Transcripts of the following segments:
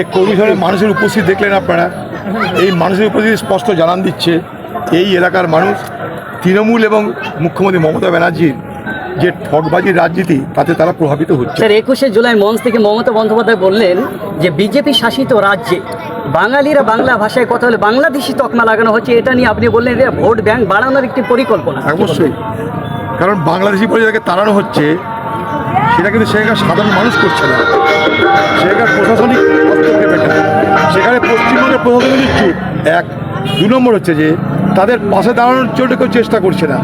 এই কমিশনের মানুষের উপস্থিত দেখলেন আপনারা? এই মানুষের উপস্থিতি স্পষ্ট জানান দিচ্ছে এই এলাকার মানুষ তৃণমূল এবং মুখ্যমন্ত্রী মমতা ব্যানার্জির যে ঠকবাজির রাজনীতি তাতে তারা প্রভাবিত হচ্ছে। স্যার একুশে জুলাই মঞ্চ থেকে মমতা বন্দ্যোপাধ্যায় বললেন যে বিজেপি শাসিত রাজ্যে বাঙালিরা বাংলা ভাষায় কথা বলে বাংলাদেশি তকমা লাগানো হচ্ছে এটা নিয়ে আপনি বললেন ভোট ব্যাংক বাড়ানোর একটি পরিকল্পনা। অবশ্যই। কারণ বাংলাদেশি প্রজাকে তাড়ানো হচ্ছে সেটা কিন্তু সেখানকার সাধারণ মানুষ করছে না। সেখানকার প্রশাসনিক হস্তক্ষেপ সেখানে পশ্চিমবঙ্গের প্রশাসনিক চুপ এক। দু নম্বর হচ্ছে যে, তাদের পাশে দাঁড়ানোর জন্য কেউ চেষ্টা করছে না।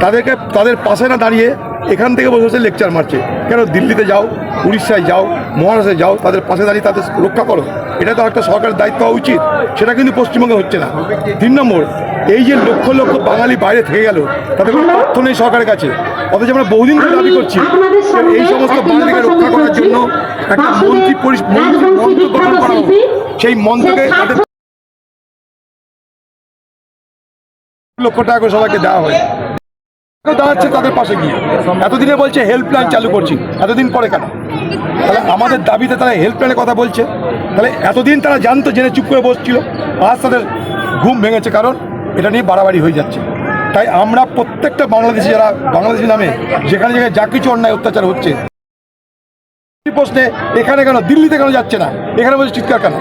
তাদেরকে, তাদের পাশে না দাঁড়িয়ে এখান থেকে বসে বসে লেকচার মারছে। কেন দিল্লিতে যাও, উড়িষ্যায় যাও, মহারাষ্ট্রে যাও, তাদের পাশে দাঁড়িয়ে তাদের রক্ষা করো। এটা তো একটা সরকারের দায়িত্ব হওয়া উচিত। সেটা কিন্তু পশ্চিমবঙ্গে হচ্ছে না। তিন নম্বর এই যে লক্ষ লক্ষ বাঙালি বাইরে থেকে গেল তাদের কোনো তথ্য নেই সরকারের কাছে। অথচ আমরা বহুদিন ধরে দাবি করছি এই সমস্ত বাঙালিকে রক্ষা করার জন্য একটা মন্ত্রী মন্ত্রী মন্ত্র গঠন করা। সেই মন্ত্রকে তাদের লক্ষ টাকা করে সবাইকে দেওয়া হয়। দাঁড়াচ্ছে তাদের পাশে গিয়ে। এতদিনে বলছে হেল্পলাইন চালু করছি। এতদিন পরে কেন? তাহলে আমাদের দাবিতে তারা হেল্পলাইনের কথা বলছে। তাহলে এতদিন তারা জানতো জেনে চুপ করে বসছিল। আজ তাদের ঘুম ভেঙেছে। কারণ এটা নিয়ে বাড়াবাড়ি হয়ে যাচ্ছে। তাই আমরা প্রত্যেকটা বাংলাদেশি যারা, বাংলাদেশি নামে যেখানে যেখানে যা কিছু অন্যায় অত্যাচার হচ্ছে প্রশ্নে এখানে কেন, দিল্লিতে কেন যাচ্ছে না? এখানে বলছে চিৎকার কেন?